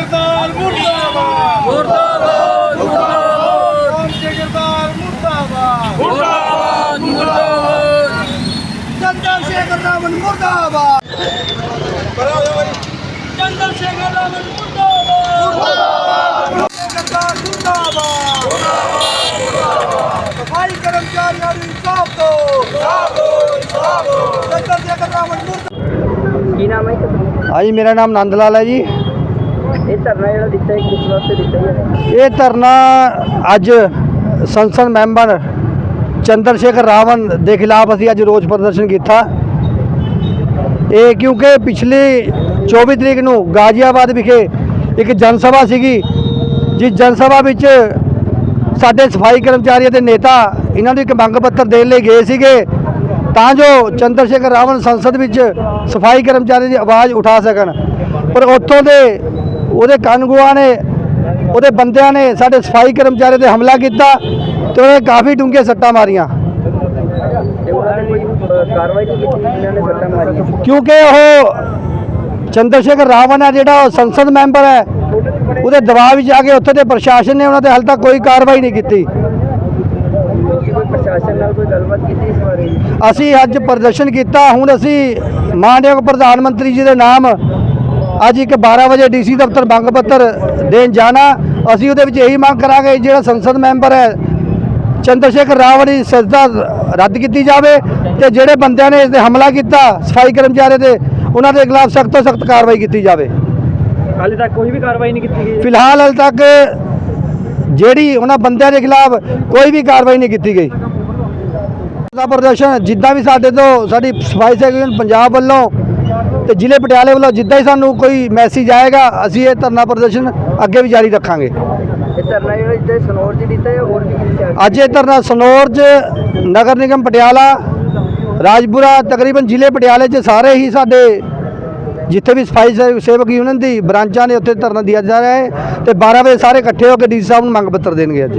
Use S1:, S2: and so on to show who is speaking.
S1: ਕਰਤਾਰ ਮੁਰਦਾਬਾਦ
S2: ਮੁਰਦਾਬਾਦ ਮੁਰਦਾਬਾਦ
S1: ਕਾਮ ਕੇ ਕਰਤਾਰ ਮੁਰਦਾਬਾਦ
S2: ਮੁਰਦਾਬਾਦ ਮੁਰਦਾਬਾਦ
S1: ਰਾਵਣ ਮੁਰਦਾਬਾਦ। ਚੰਦਰ ਸ਼ੇਖਰ ਰਾਵਣ ਮੁਰਦਾਬਾਦ। ਕਰਤਾਰ ਮੁਰਦਾਬਾਦ। ਸਫ਼ਾਈ ਕਰਮਚਾਰੀਆਂ ਨੂੰ ਇਨਸਾਫ ਦਿਓ ਚੰਦਰ ਸ਼ੇਖਰ ਰਾਵਣ ਮੁਰਦਾਬਾਦ।
S2: ਕੀ ਨਾਮ ਹੈ ਜੀ?
S3: ਹਾਂਜੀ ਮੇਰਾ ਨਾਮ ਨੰਦ ਲਾਲ ਹੈ ਜੀ।
S2: ਇਹ ਧਰਨਾ ਜਿਹੜਾ ਦਿੱਤਾ ਹੈ ਕਿਸ ਵਾਸਤੇ ਦਿੱਤਾ ਹੈ?
S3: ਇਹ ਧਰਨਾ ਅੱਜ ਸੰਸਦ ਮੈਂਬਰ ਚੰਦਰ ਸ਼ੇਖਰ ਰਾਵਣ ਦੇ ਖਿਲਾਫ ਅਸੀਂ ਅੱਜ ਰੋਸ ਪ੍ਰਦਰਸ਼ਨ ਕੀਤਾ। ਇਹ ਕਿਉਂਕਿ ਪਿਛਲੀ 24 ਤਰੀਕ ਨੂੰ ਗਾਜ਼ੀਆਬਾਦ ਵਿਖੇ ਇੱਕ ਜਨਸਭਾ ਸੀਗੀ, ਜਿਸ ਜਨਸਭਾ ਵਿੱਚ ਸਾਡੇ ਸਫ਼ਾਈ ਕਰਮਚਾਰੀਆਂ ਦੇ ਨੇਤਾ ਇਹਨਾਂ ਨੂੰ ਇੱਕ ਮੰਗ ਪੱਤਰ ਦੇਣ ਲਈ ਗਏ ਸੀਗੇ, ਤਾਂ ਜੋ ਚੰਦਰ ਸ਼ੇਖਰ ਰਾਵਣ ਸੰਸਦ ਵਿੱਚ ਸਫ਼ਾਈ ਕਰਮਚਾਰੀ ਦੀ ਆਵਾਜ਼ ਉਠਾ ਸਕਣ। ਪਰ ਉੱਥੋਂ ਦੇ ਉਹਦੇ ਕਾਨੂੰਗੋਆਂ ਨੇ, ਉਹਦੇ ਬੰਦਿਆਂ ਨੇ ਸਾਡੇ ਸਫ਼ਾਈ ਕਰਮਚਾਰੀ ਤੇ ਹਮਲਾ ਕੀਤਾ ਤੇ ਉਹਨੇ ਕਾਫੀ ਡੂੰਘੇ ਸੱਟਾਂ ਮਾਰੀਆਂ।
S2: ਉਹਨਾਂ ਨੇ ਕੋਈ ਅ, ਕਾਰਵਾਈ ਨਹੀਂ ਕੀਤੀ ਜਿਨ੍ਹਾਂ ਨੇ ਸੱਟਾਂ ਮਾਰੀਆਂ
S3: ਕਿਉਂਕਿ ਉਹ ਚੰਦਰ ਸ਼ੇਖਰ ਰਾਵਣ ਹੈ ਜਿਹੜਾ ਉਹ ਸੰਸਦ ਮੈਂਬਰ ਹੈ ਉਹਦੇ ਦਬਾਅ ਵਿੱਚ ਆ ਕੇ ਉੱਥੇ ਦੇ ਪ੍ਰਸ਼ਾਸਨ ਨੇ ਉਹਨਾਂ ਤੇ ਹਾਲੇ ਤੱਕ ਕੋਈ ਕਾਰਵਾਈ ਨਹੀਂ ਕੀਤੀ।
S2: ਤੁਸੀਂ ਕੋਈ ਪ੍ਰਸ਼ਾਸਨ ਨਾਲ ਕੋਈ ਗੱਲਬਾਤ ਕੀਤੀ ਇਸ ਬਾਰੇ
S3: ਅਸੀਂ ਅੱਜ ਪ੍ਰਦਰਸ਼ਨ ਕੀਤਾ ਹੁਣ ਅਸੀਂ ਮਾਨਯੋਗ ਪ੍ਰਧਾਨ ਮੰਤਰੀ ਜੀ ਦੇ ਨਾਮ ਅੱਜ ਇੱਕ 12 ਵਜੇ ਡੀਸੀ ਦਫ਼ਤਰ ਮੰਗ ਪੱਤਰ ਦੇਣ ਜਾਣਾ। ਅਸੀਂ ਉਹਦੇ ਵਿੱਚ ਇਹੀ ਮੰਗ ਕਰਾਂਗੇ ਜਿਹੜਾ ਸੰਸਦ ਮੈਂਬਰ ਹੈ ਚੰਦਰ ਸ਼ੇਖਰ ਰਾਵਣ ਦੀ ਸਜ਼ਾ ਰੱਦ ਕੀਤੀ ਜਾਵੇ ਤੇ ਜਿਹੜੇ ਬੰਦਿਆਂ ਨੇ ਇਸ ਤੇ ਹਮਲਾ ਕੀਤਾ ਸਫ਼ਾਈ ਕਰਮਚਾਰੀ ਦੇ ਉਹਨਾਂ ਦੇ ਖਿਲਾਫ ਸਖਤ ਤੋਂ ਸਖਤ ਕਾਰਵਾਈ ਕੀਤੀ ਜਾਵੇ।
S2: ਹਾਲੇ ਤੱਕ ਕੋਈ ਵੀ ਕਾਰਵਾਈ ਨਹੀਂ ਕੀਤੀ ਗਈ
S3: ਫਿਲਹਾਲ ਹਾਲੇ ਤੱਕ ਜਿਹੜੀ ਉਹਨਾਂ ਬੰਦਿਆਂ ਦੇ ਖਿਲਾਫ ਕੋਈ ਵੀ ਕਾਰਵਾਈ ਨਹੀਂ ਕੀਤੀ ਗਈ। ਦਾ ਪ੍ਰਦਰਸ਼ਨ ਜਿੱਦਾਂ ਵੀ ਸਾਡੇ ਤੋਂ ਸਾਡੀ ਸਫ਼ਾਈ ਸੈਕਟਰੀ ਪੰਜਾਬ ਵੱਲੋਂ ਤੇ ਜ਼ਿਲ੍ਹੇ ਪਟਿਆਲੇ ਵੱਲੋਂ ਜਿੱਦਾਂ ਹੀ ਸਾਨੂੰ ਕੋਈ ਮੈਸੇਜ ਆਏਗਾ ਅਸੀਂ ਇਹ ਧਰਨਾ ਪ੍ਰਦਰਸ਼ਨ ਅੱਗੇ ਵੀ ਜਾਰੀ ਰੱਖਾਂਗੇ।
S2: ਇਹ ਧਰਨਾ ਜਿਹੜਾ ਇੱਥੇ ਸਨੌਰ ਜੀ ਦਿੱਤਾ ਹੈ ਹੋਰ ਵੀ ਕਿਸੇ
S3: ਅੱਜ ਇਹ ਧਰਨਾ ਸਨੌਰ 'ਚ ਨਗਰ ਨਿਗਮ ਪਟਿਆਲਾ, ਰਾਜਪੁਰਾ, ਤਕਰੀਬਨ ਜ਼ਿਲ੍ਹੇ ਪਟਿਆਲੇ 'ਚ ਸਾਰੇ ਹੀ ਸਾਡੇ ਜਿੱਥੇ ਵੀ ਸਫ਼ਾਈ ਸੇ- ਸੇਵਕ ਯੂਨੀਅਨ ਦੀ ਬ੍ਰਾਂਚਾਂ ਨੇ ਉੱਥੇ ਧਰਨਾ ਦਿਆ ਜਾ ਰਿਹਾ ਹੈ ਤੇ 12 ਵਜੇ ਸਾਰੇ ਇਕੱਠੇ ਹੋ ਕੇ ਡੀ ਸਾਹਿਬ ਨੂੰ ਮੰਗ ਪੱਤਰ ਦੇਣਗੇ ਅੱਜ।